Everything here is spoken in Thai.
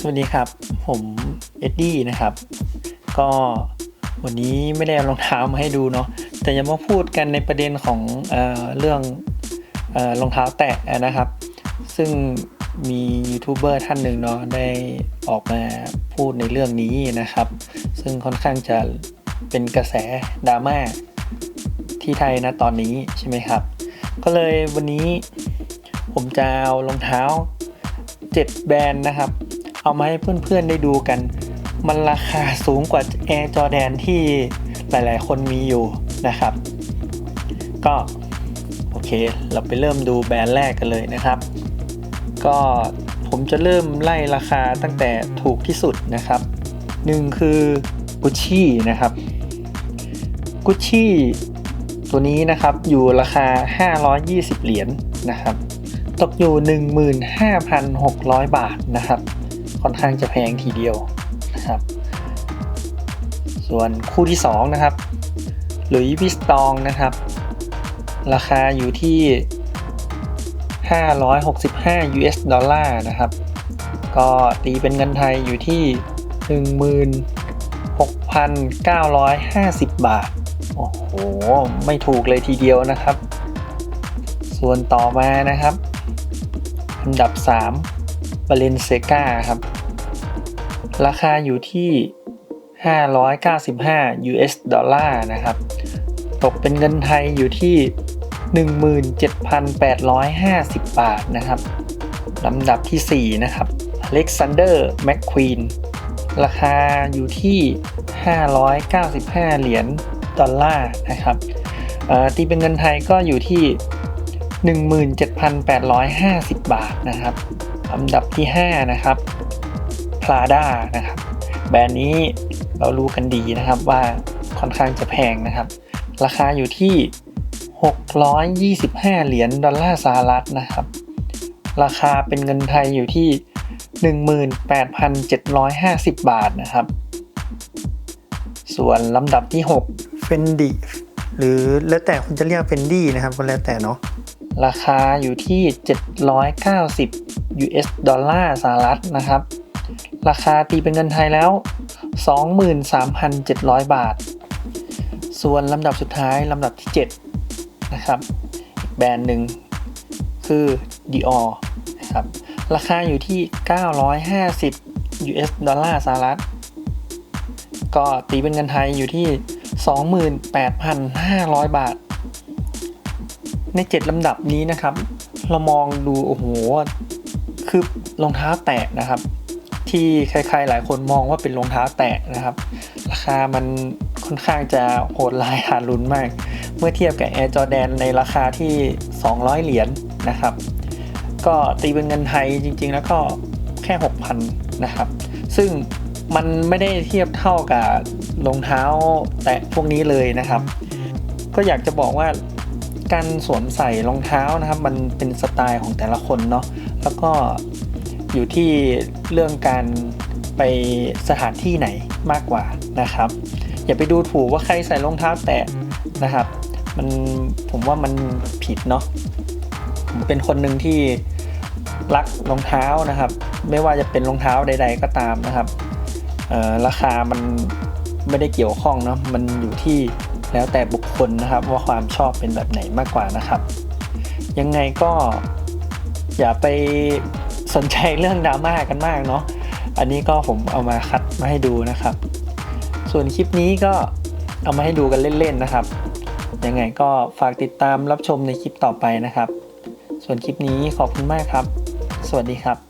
สวัสดีครับ ผมเอ็ดดี้นะครับ ก็วันนี้ไม่ได้เอารองเท้ามาให้ดูเนาะแต่จะมาพูดกันในประเด็นของเอเรื่องออรองเท้าแตะนะครับ ซึ่งมียูทูบเบอร์ท่านหนึ่งเนาะได้ออกมาพูดในเรื่องนี้นะครับ ซึ่งค่อนข้างจะเป็นกระแสดราม่าที่ไทยนะตอนนี้ใช่ไหมครับ ก็เลยวันนี้ผมจะเอารองเท้า 7 แบรนด์นะครับ เอามาให้เพื่อนๆได้ดูกัน มันราคาสูงกว่า Air Jordan ที่หลายๆ คนมีอยู่นะครับ ก็โอเค เราไปเริ่มดูแบรนด์แรกกันเลยนะครับ ก็ผมจะเริ่มไล่ราคาตั้งแต่ถูกที่สุดนะครับหนึ่งคือ Gucci นะครับ Gucci ตัวนี้นะครับอยู่ราคา 520 เหรียญนะครับ ตกอยู่ 15,600 บาทนะครับ ค่อนข้างจะแพงทีเดียวนะครับ ส่วนคู่ที่ 2 นะครับหลุยส์วิสตองนะครับ ราคาอยู่ที่ 565 US ดอลลาร์นะครับ ก็ตีเป็นเงินไทยอยู่ที่ 16,950 บาท โอ้โห ไม่ถูกเลยทีเดียวนะครับ ส่วนต่อมานะครับ อันดับ 3 b a l e n c i a g a ครับ ราคาอยู่ที่ 595 US ดอลลาร์นะครับ ตกเป็นเงินไทยอยู่ที่ 17,850 บาทนะครับลำดับที่ 4 นะครับ Alexander McQueen ราคาอยู่ที่ 595 เหรียญดอลลาร์นะครับตีเป็นเงินไทยก็อยู่ที่ 17,850 บาทนะครับ ลำดับที่ 5 นะครับ Prada นะครับ แบรนด์นี้เรารู้กันดีนะครับว่าค่อนข้างจะแพงนะครับ ราคาอยู่ที่ 625 เหรียญดอลลาร์สหรัฐนะครับ ราคาเป็นเงินไทยอยู่ที่ 18,750 บาทนะครับ ส่วนลำดับที่ 6 Fendi หรือแล้วแต่คุณจะเรียก Fendi นะครับก็แล้วแต่เนาะ ราคาอยู่ที่ 790 US ดอลลาร์สหรัฐนะครับ ราคาตีเป็นเงินไทยแล้ว 23,700 บาท ส่วนลำดับสุดท้ายลำดับที่ 7 นะครับแบรนด์หนึ่งคือ Dior นะครับ ราคาอยู่ที่ 950 US ดอลลาร์สหรัฐ ก็ตีเป็นเงินไทยอยู่ที่ 28,500 บาท ใน 7 ลำดับนี้นะครับ เรามองดู โอ้โห คือรองเท้าแตะนะครับ ที่ใครๆหลายคนมองว่าเป็นรองเท้าแตะนะครับ ราคามันค่อนข้างจะโหดร้ายหารุนมาก เมื่อเทียบกับ Air Jordan ในราคาที่ 200 เหรียญนนะครับ ก็ตีเป็นเงินไทยจริงๆ แล้วก็แค่ 6,000 นะครับ ซึ่งมันไม่ได้เทียบเท่ากับรองเท้าแตะพวกนี้เลยนะครับ ก็อยากจะบอกว่า การสวมใส่รองเท้านะครับ มันเป็นสไตล์ของแต่ละคนเนาะแล้วก็อยู่ที่เรื่องการไปสถานที่ไหนมากกว่านะครับ อย่าไปดูถูกว่าใครใส่รองเท้าแตะนะครับ มันผมว่ามันผิดเนาะผมเป็นคนหนึ่งที่รักรองเท้านะครับ ไม่ว่าจะเป็นรองเท้าใด ๆ ก็ตามนะครับราคามันไม่ได้เกี่ยวข้องเนาะมันอยู่ที่ แล้วแต่บุคคลนะครับว่าความชอบเป็นแบบไหนมากกว่านะครับ ยังไงก็อย่าไปสนใจเรื่องดราม่ากันมากเนาะอันนี้ก็ผมเอามาคัดมาให้ดูนะครับ ส่วนคลิปนี้ก็เอามาให้ดูกันเล่นๆนะครับ ยังไงก็ฝากติดตามรับชมในคลิปต่อไปนะครับ ส่วนคลิปนี้ขอบคุณมากครับ สวัสดีครับ